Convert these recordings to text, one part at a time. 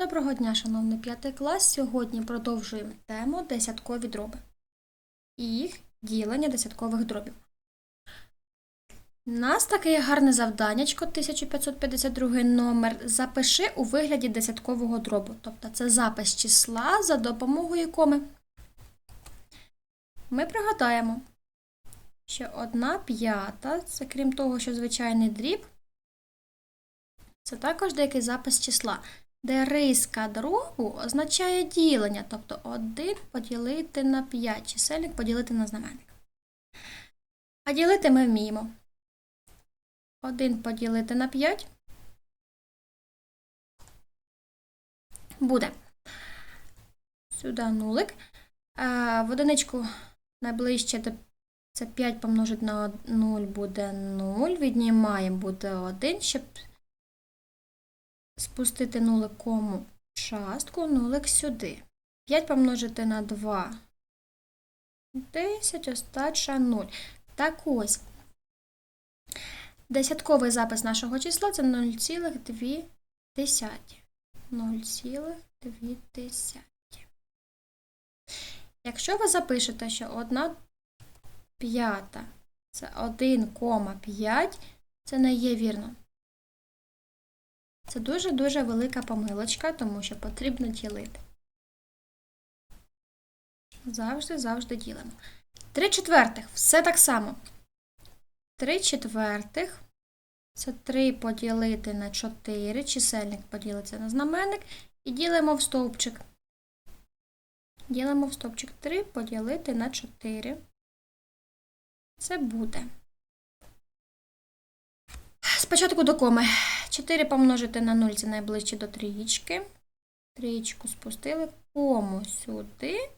Доброго дня, шановний п'ятий клас. Сьогодні продовжуємо тему десяткові дроби і їх ділення десяткових дробів. У нас таке гарне завданнячко 1552 номер. Запиши у вигляді десяткового дробу. Тобто це запис числа за допомогою коми. Ми пригадаємо, що одна п'ята, це крім того, що звичайний дріб, це також деякий запис числа де риска дробу означає ділення, тобто 1 поділити на 5, чисельник поділити на знаменник. А ділити ми вміємо. 1 поділити на 5 буде. Сюди нулик. В одиничку найближче це 5 помножити на 0 буде 0. Віднімаємо буде 1, щоб спустити нуликому частку, нулик сюди. 5 помножити на 2. 10, остача 0. Так ось. Десятковий запис нашого числа це 0,2. 0,2. Якщо ви запишете, що 1 п'ята це 1,5, це не є вірно. Це дуже-дуже велика помилочка, тому що потрібно ділити. Завжди, завжди ділимо. Три четвертих. Все так само. Три четвертих. Це 3 поділити на 4. Чисельник поділиться на знаменник. І ділимо в стовпчик. Ділимо в стовпчик 3 поділити на 4. Це буде. Спочатку до коми. 4 помножити на 0 це найближче до трієчки. Трієчку спустили, кому сюди,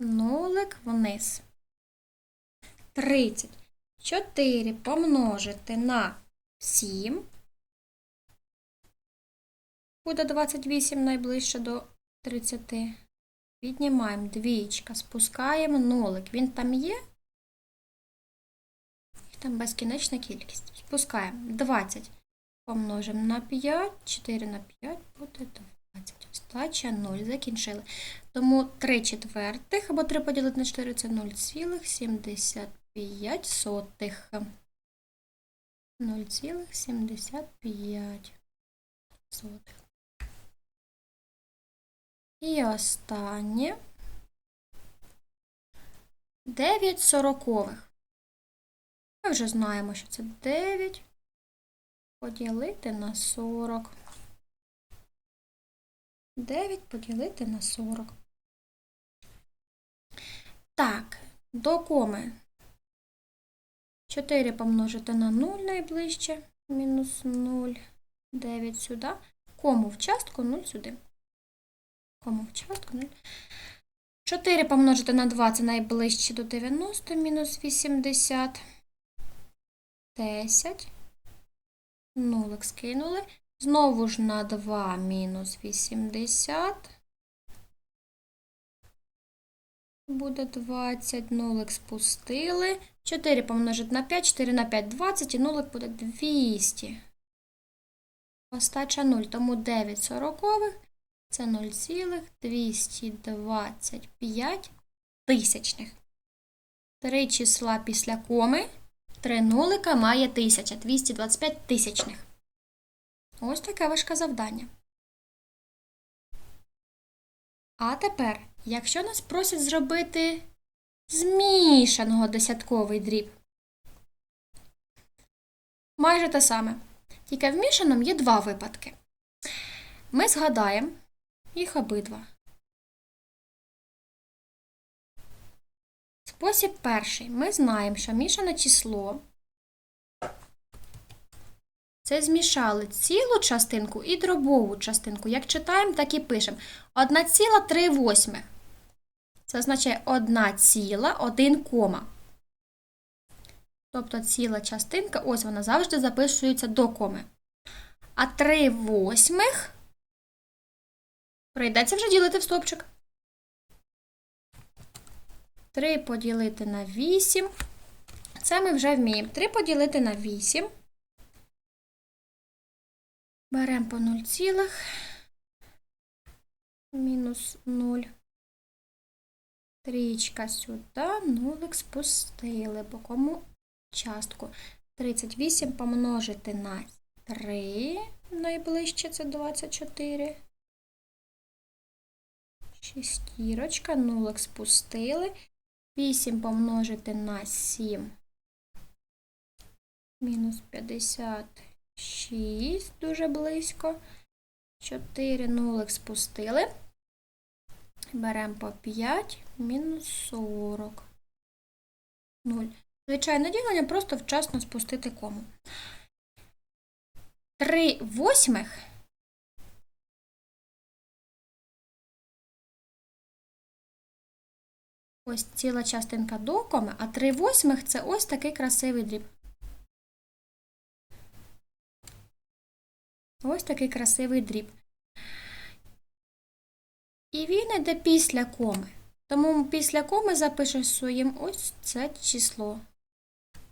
нулик вниз. 30. 4 помножити на 7. Буде 28 найближче до 30. Віднімаємо двічка, спускаємо нолик. Він там є? Там безкінечна кількість. Спускаємо 20. Помножимо на 5, 4 на 5 буде 20. Остача 0. Закінчили. Тому 3 четвертих або 3 поділити на 4 це 0,75 сотих. 0,75 сотих. І останнє 9 сорокових. Ми вже знаємо, що це 9 поділити на 40. 9 поділити на 40. Так, до коми 4 помножити на 0 найближче, мінус 0, 9 сюди. Кому в частку 0 сюди. Кому в частку 0. 4 помножити на 2 це найближче до 90, мінус 80. 10. Нулик скинули. Знову ж на 2 мінус 80. Буде 20. Нулик спустили. 4 помножити на 5, 4 на 5 20 і нулик буде 200. Остача 0, тому 9 сорокових це 0,225 тисячних. Три числа після коми. Три нулика має 1000, 225 тисячних. Ось таке важке завдання. А тепер, якщо нас просять зробити змішаного десятковий дріб, майже те саме. Тільки в мішаному є два випадки. Ми згадаємо їх обидва. Спосіб перший. Ми знаємо, що мішане число це змішали цілу частинку і дробову частинку. Як читаємо, так і пишемо. 1,3 Це означає 1 ціла, 1 кома. Тобто ціла частинка, ось вона завжди записується до коми. А 3 восьмих прийдеться вже ділити в стопчик. 3 поділити на 8. Це ми вже вміємо. 3 поділити на 8. Беремо по 0 цілих. мінус 0. Трічка сюди, нулик спустили. По кому частку? 38 помножити на 3, найближче це 24. Шістірочка, нулик спустили. 8 помножити на 7. Мінус 56, дуже близько. 4 нулик спустили. Беремо по 5, мінус 40. 0. Звичайне ділення, просто вчасно спустити кому. 3 восьмих ось ціла частинка до коми, а 3 восьмих це ось такий красивий дріб. Ось такий красивий дріб. І він йде після коми. Тому після коми записуємо ось це число.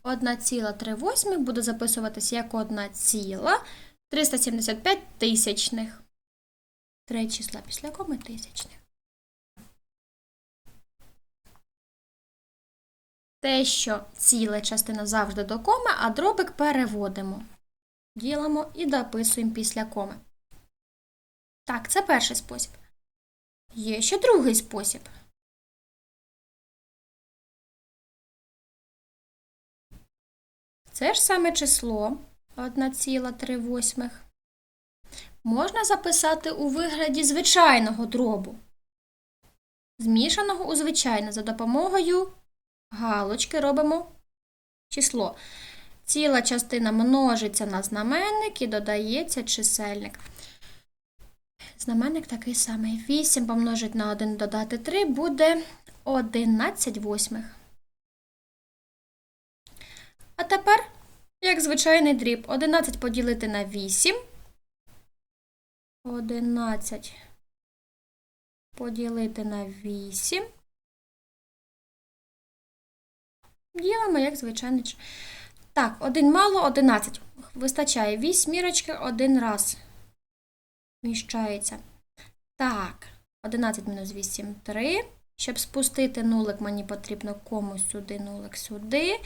1,3 буде записуватися як 1,375 тисячних. Три числа після коми тисячних. Те, що ціла частина завжди до коми, а дробик переводимо. Ділимо і дописуємо після коми. Так, це перший спосіб. Є ще другий спосіб. Це ж саме число 1,3 можна записати у вигляді звичайного дробу, змішаного у звичайне за допомогою галочки робимо число. Ціла частина множиться на знаменник і додається чисельник. Знаменник такий самий. 8 помножить на 1 додати 3 буде 11 восьмих. А тепер, як звичайний дріб, 11 поділити на 8. 11 поділити на 8. Ділимо, як звичайний. Так, один мало, 11. Вистачає вісьмірочки один раз. Вміщається. Так, 11 мінус 8 3. Щоб спустити нулик, мені потрібно комусь сюди, нулик сюди.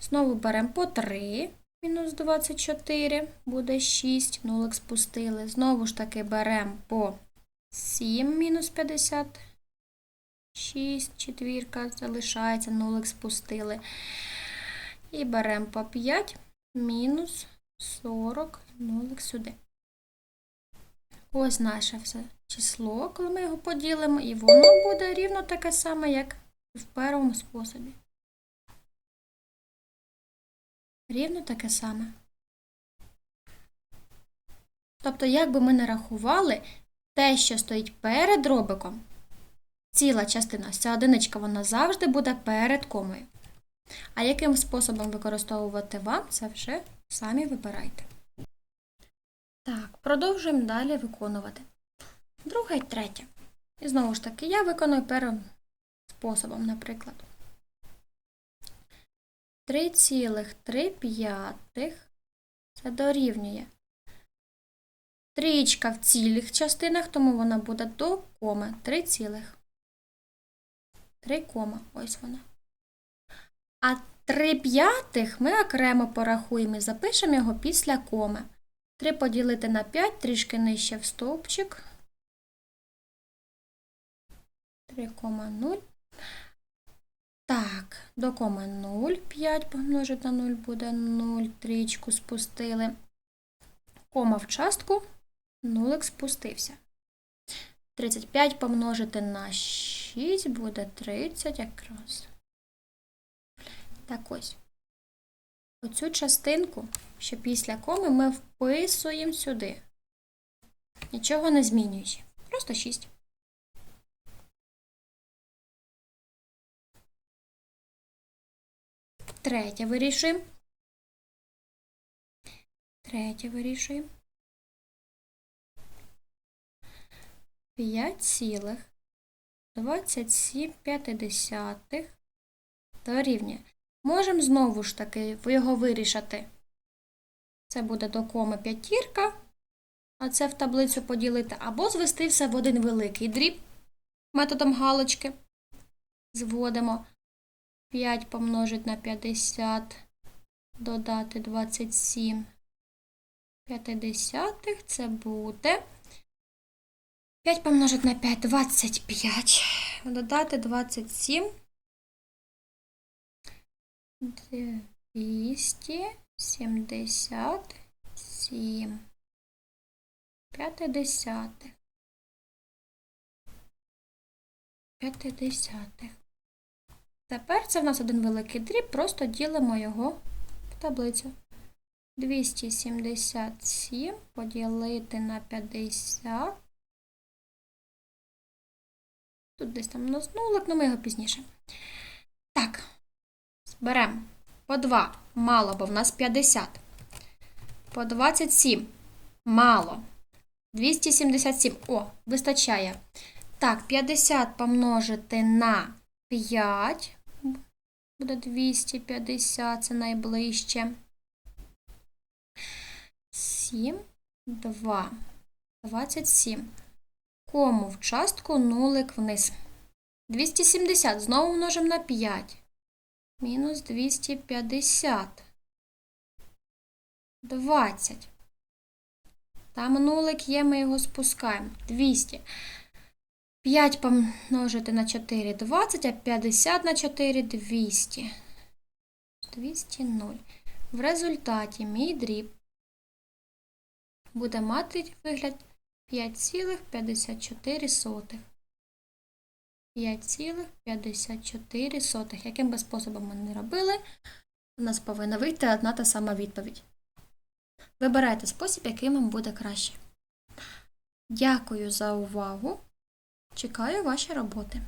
Знову беремо по 3. Мінус 24, буде 6, нулик спустили. Знову ж таки беремо по 7 мінус 50. 6, четвірка залишається, нулик спустили. І беремо по 5, мінус 40, нулик сюди. Ось наше все число, коли ми його поділимо, і воно буде рівно таке саме, як в першому способі. Рівно таке саме. Тобто, як би ми не рахували, те, що стоїть перед дробиком, ціла частина, ця одиничка, вона завжди буде перед комою. А яким способом використовувати вам, це вже самі вибирайте. Так, продовжуємо далі виконувати. Друге і третє. І знову ж таки, я виконую першим способом, наприклад. 3,3 це дорівнює. Трієчка в цілих частинах, тому вона буде до коми 3 цілих. 3 кома, ось вона. А 3 п'ятих ми окремо порахуємо і запишемо його після коми. 3 поділити на 5, трішки нижче в стовпчик. 3,0. Так, до коми 0, 5 помножити на 0 буде 0, трічку спустили. Кома в частку, нулик спустився. 35 помножити на 6 буде 30 якраз. Так ось. Оцю частинку, що після коми, ми вписуємо сюди. Нічого не змінюючи. Просто 6. Третє вирішуємо. Третє вирішуємо. 5 цілих 27 п'ятидесятих дорівнює. Можемо знову ж таки його вирішити. Це буде до коми п'ятірка, а це в таблицю поділити, або звести все в один великий дріб методом галочки. Зводимо 5 помножить на 50, додати 27 п'ятидесятих, це буде 5 помножить на 5, 25, додати 27, 277 п'ятидесятих. П'ятидесятих. Тепер це в нас один великий дріб, просто ділимо його в таблицю. 277 поділити на 50. Тут десь там у нас нулик, але ми його пізніше. Так, зберемо по 2 мало, бо в нас 50. По 27 мало. 277. О, вистачає. Так, 50 помножити на 5. Буде 250, це найближче. 7, 2, 27. Кому в частку нулик вниз. 270 знову множимо на 5. Мінус 250. 20. Там нулик є, ми його спускаємо. 200. 5 помножити на 4 20, а 50 на 4 200. 200 0. В результаті мій дріб буде мати вигляд 5,54. 5,54. Яким би способом ми не робили, у нас повинна вийти одна та сама відповідь. Вибирайте спосіб, який вам буде краще. Дякую за увагу. Чекаю ваші роботи.